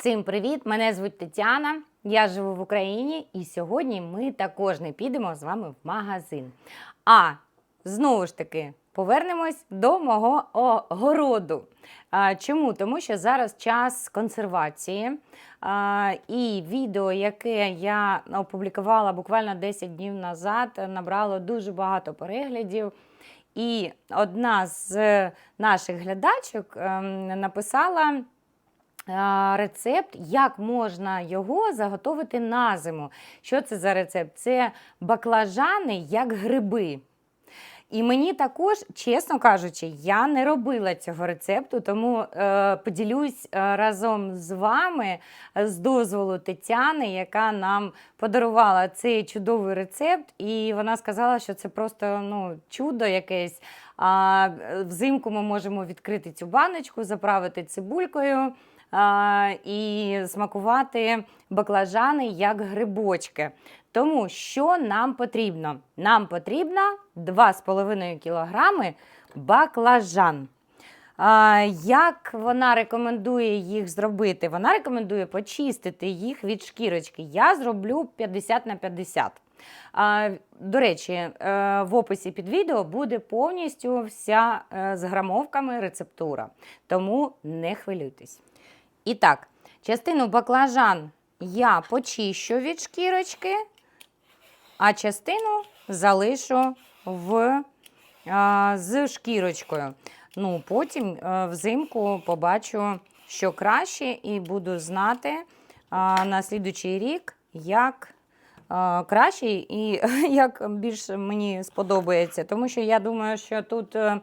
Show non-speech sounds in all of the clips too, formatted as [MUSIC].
Всім привіт! Мене звуть Тетяна. Я живу в Україні, і сьогодні ми також не підемо з вами в магазин. А знову ж таки повернемось до мого огороду. Чому? Тому що зараз час консервації. І відео, яке я опублікувала буквально 10 днів назад, набрало дуже багато переглядів. І одна з наших глядачок ем, написала рецепт, як можна його заготовити на зиму. Що це за рецепт? Це баклажани як гриби. І мені також, чесно кажучи, я не робила цього рецепту, тому е, поділюсь е, разом з вами е, з дозволу Тетяни, яка нам подарувала цей чудовий рецепт. І вона сказала, що це просто ну, чудо якесь. А е, взимку ми можемо відкрити цю баночку, заправити цибулькою і смакувати баклажани як грибочки. Тому що нам потрібно? Нам потрібно 2,5 кг баклажан. Як вона рекомендує їх зробити? Вона рекомендує почистити їх від шкірочки. Я зроблю 50 на 50. До речі, е, в описі під відео буде повністю вся е, з грамовками рецептура. Тому не хвилюйтесь. І так, частину баклажан я почищу від шкірочки, а частину залишу в, а, з шкірочкою. Ну, Потім а, взимку побачу, що краще, і буду знати а, на слідучий рік, як краще і [LAUGHS] як більше мені сподобається. Тому що я думаю, що тут е,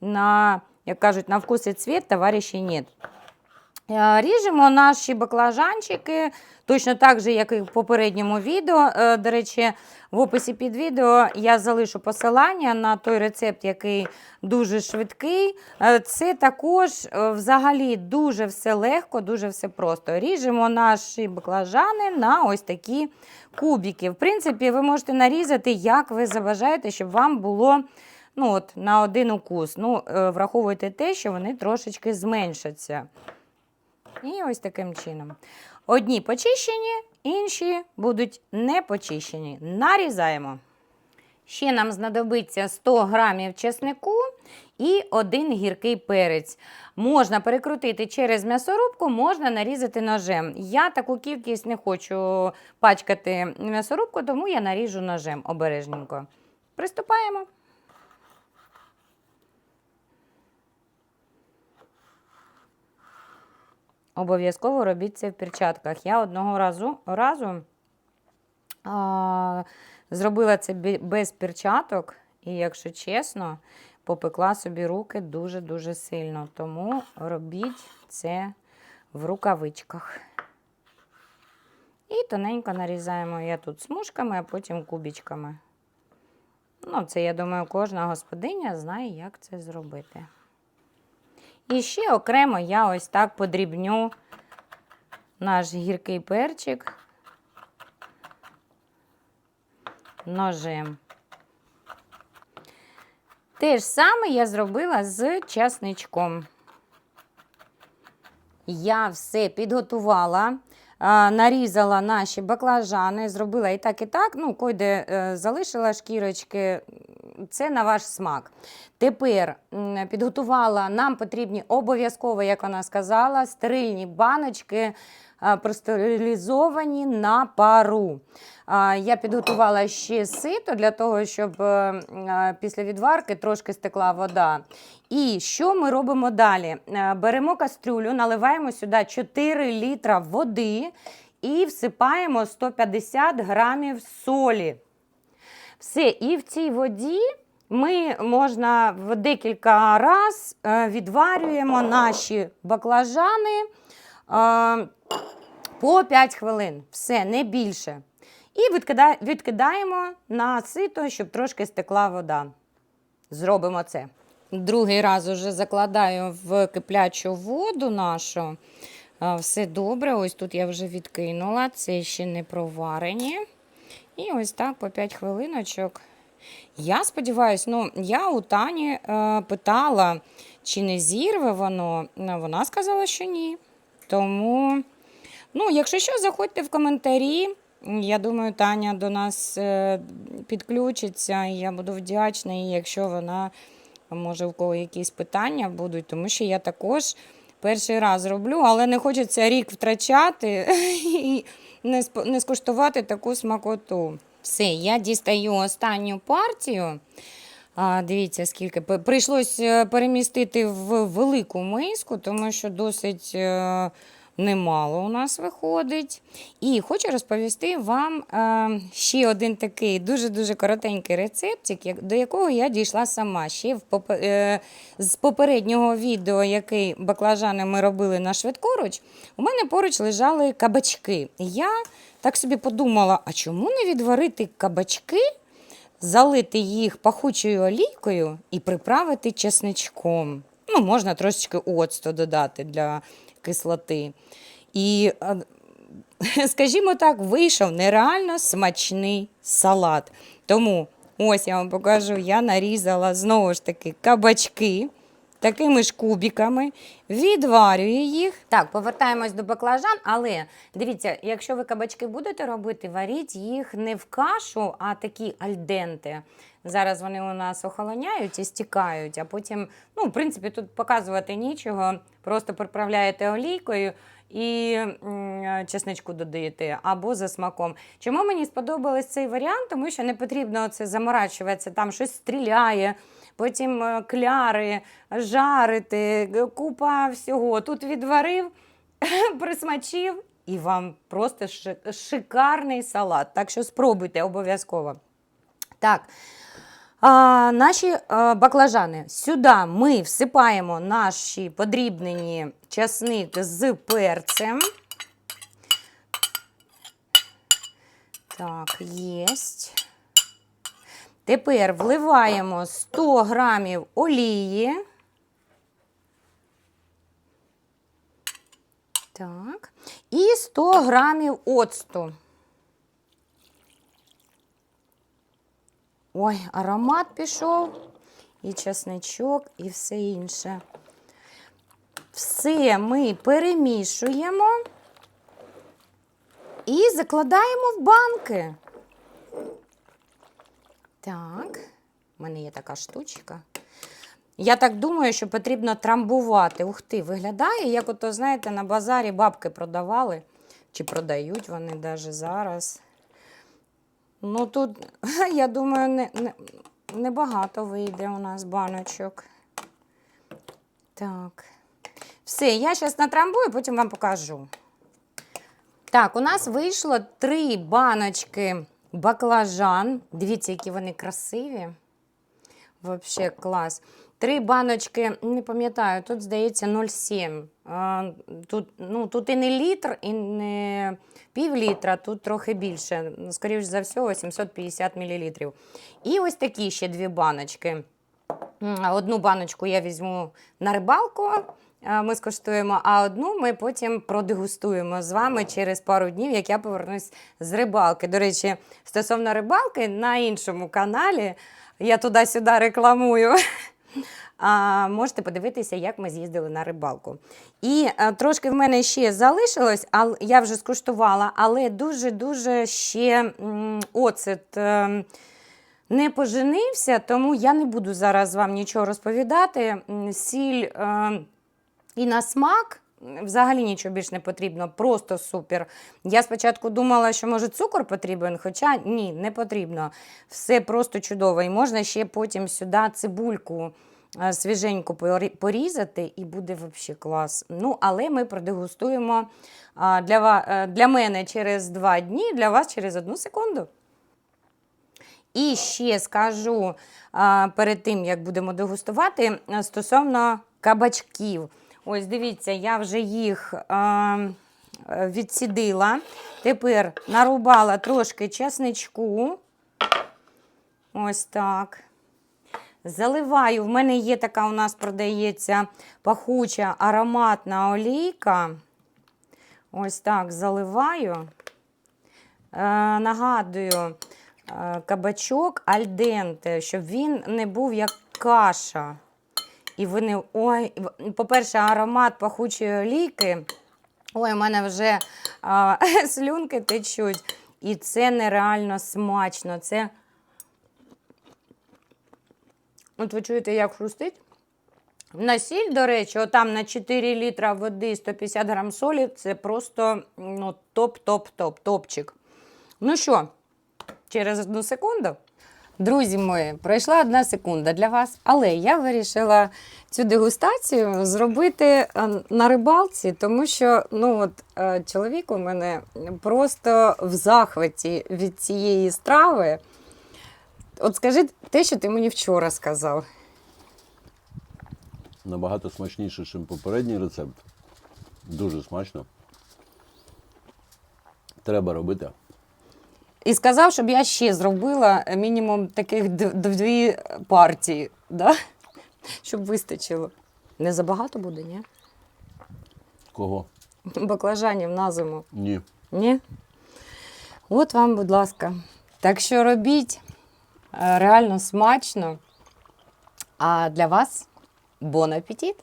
на, як кажуть, на вкус і цвіт товариші нет. Е, Ріжемо наші баклажанчики точно так же, як і в попередньому відео. Е, До речі, в описі під відео я залишу посилання на той рецепт, який дуже швидкий. Е, Це також взагалі дуже все легко, дуже все просто. Ріжемо наші баклажани на ось такі кубики. В принципі, ви можете нарізати, як ви забажаєте, щоб вам було. Ну, от, на один укус. Ну, враховуйте те, що вони трошечки зменшаться. І ось таким чином. Одні почищені, інші будуть не почищені. Нарізаємо. Ще нам знадобиться 100 грамів чеснику і один гіркий перець. Можна перекрутити через м'ясорубку, можна нарізати ножем. Я таку кількість не хочу пачкати м'ясорубку, тому я наріжу ножем обережненько. Приступаємо. Обов'язково робіть це в перчатках. Я одного разу, разу а, зробила це без перчаток, і, якщо чесно, попекла собі руки дуже-дуже сильно. Тому робіть це в рукавичках. І тоненько нарізаємо я тут смужками, а потім кубічками. Ну, це, я думаю, кожна господиня знає, як це зробити. І ще окремо я ось так подрібню наш гіркий перчик ножем. Те ж саме я зробила з часничком. Я все підготувала, нарізала наші баклажани, зробила і так, і так. Ну, койде е, залишила шкірочки, це на ваш смак. Тепер підготувала, нам потрібні обов'язково, як вона сказала, стерильні баночки, простерилізовані на пару. Я підготувала ще сито для того, щоб е, е, після відварки трошки стекла вода. І що ми робимо далі? Е, Беремо кастрюлю, наливаємо сюди 4 літра води і всипаємо 150 грамів солі. Все, і в цій воді ми можна в декілька разів відварюємо наші баклажани е, по 5 хвилин. Все, не більше. І відкидаємо на сито, щоб трошки стекла вода. Зробимо це. Другий раз уже закладаю в киплячу воду нашу. Все добре. Ось тут я вже відкинула. Це ще не проварені. І ось так по 5 хвилиночок. Я сподіваюся, ну, я у Тані е, питала, чи не зірве воно. Вона сказала, що ні. Тому Ну, якщо що, заходьте в коментарі. Я думаю, Таня до нас е, підключиться, і я буду вдячна, якщо вона, може, у кого якісь питання будуть, тому що я також перший раз роблю, але не хочеться рік втрачати [LAUGHS] не, не скуштувати таку смакоту. Все, я дістаю останню партію. А, дивіться, скільки прийшлось е, перемістити в велику миску, тому що досить е, немало у нас виходить. І хочу розповісти вам е, ще один такий дуже-дуже коротенький рецептик, до якого я дійшла сама. Ще е, з попереднього відео, який баклажани ми робили на швидкоруч, у мене поруч лежали кабачки. Я так собі подумала: а чому не відварити кабачки? залити їх пахучою олійкою і приправити чесничком. Ну, можна трошечки оцту додати для кислоти. І, [LAUGHS] скажімо так, вийшов нереально смачний салат. Тому ось я вам покажу, я нарізала знову ж таки кабачки. Такими ж кубиками, відварюю їх. Так, повертаємось до баклажан, але дивіться, якщо ви кабачки будете робити, варіть їх не в кашу, а такі альденти. Зараз вони у нас охолоняють і стікають, а потім, ну, в принципі, тут показувати нічого, просто приправляєте олійкою і чесничку додаєте або за смаком. Чому мені сподобався цей варіант? Тому що не потрібно це заморачуватися, там щось стріляє, потім е, кляри, жарити, купа всього. Тут відварив, [LAUGHS] присмачив, і вам просто шикарний салат. Так що спробуйте обов'язково. Так. А, наші а, баклажани. Сюди ми всипаємо наші подрібнені часник з перцем. Так, єсть. Тепер вливаємо 100 грамів олії. Так. І 100 грамів оцту. Ой, аромат пішов, і чесничок, і все інше. Все ми перемішуємо і закладаємо в банки. Так, в мене є така штучка. Я так думаю, що потрібно трамбувати. Ух ти, виглядає, як ото, знаєте, на базарі бабки продавали, чи продають вони навіть зараз. Ну тут, [LAUGHS] я думаю, не, не, небагато вийде у нас баночок. Так. Все, я зараз натрамбую, потім вам покажу. Так, у нас вийшло три баночки баклажан. Дивіться, які вони красиві. Взагалі клас. Три баночки, не пам'ятаю, тут, здається, 0,7. Тут, ну, тут і не літр, і не пів літра, тут трохи більше. Скоріше за все, 850 мл. І ось такі ще дві баночки. Одну баночку я візьму на рибалку, а, ми скуштуємо, а одну ми потім продегустуємо з вами через пару днів, як я повернусь з рибалки. До речі, стосовно рибалки, на іншому каналі я туди-сюди рекламую. А, можете подивитися, як ми з'їздили на рибалку. І а, трошки в мене ще залишилось, я вже скуштувала, але дуже-дуже ще оцет. Не поженився, тому я не буду зараз вам нічого розповідати. Сіль е, і на смак. Взагалі нічого більш не потрібно, просто супер. Я спочатку думала, що може цукор потрібен, хоча ні, не потрібно. Все просто чудово. І можна ще потім сюди цибульку е, свіженьку порізати, і буде взагалі клас. Ну, але ми продегустуємо для, е, для мене через два дні, для вас через одну секунду. І ще скажу перед тим, як будемо дегустувати, стосовно кабачків. Ось дивіться, я вже їх е, відсідила. Тепер нарубала трошки чесничку. Ось так. Заливаю. В мене є така у нас продається пахуча ароматна олійка. Ось так заливаю. Е, нагадую, е, кабачок альденте, щоб він не був як каша. І вони, ой, по-перше, аромат пахучої олійки Ой, у мене вже а, [LAUGHS] слюнки течуть. І це нереально смачно. Це. От ви чуєте, як хрустить? На сіль, до речі, отам на 4 літра води 150 грам солі це просто ну, топ-топ-топ, топчик. Ну що, через одну секунду. Друзі мої, пройшла одна секунда для вас, але я вирішила цю дегустацію зробити е, на рибалці, тому що ну, от, е, чоловік у мене просто в захваті від цієї страви. От скажи те, що ти мені вчора сказав. Набагато смачніше, ніж попередній рецепт. Дуже смачно. Треба робити. І сказав, щоб я ще зробила мінімум таких дві партії, да? [LAUGHS] щоб вистачило. Не забагато буде, ні? Кого? Баклажанів на зиму. Ні. Ні? От вам, будь ласка. Так що робіть Е, реально смачно. А для вас бон апетит!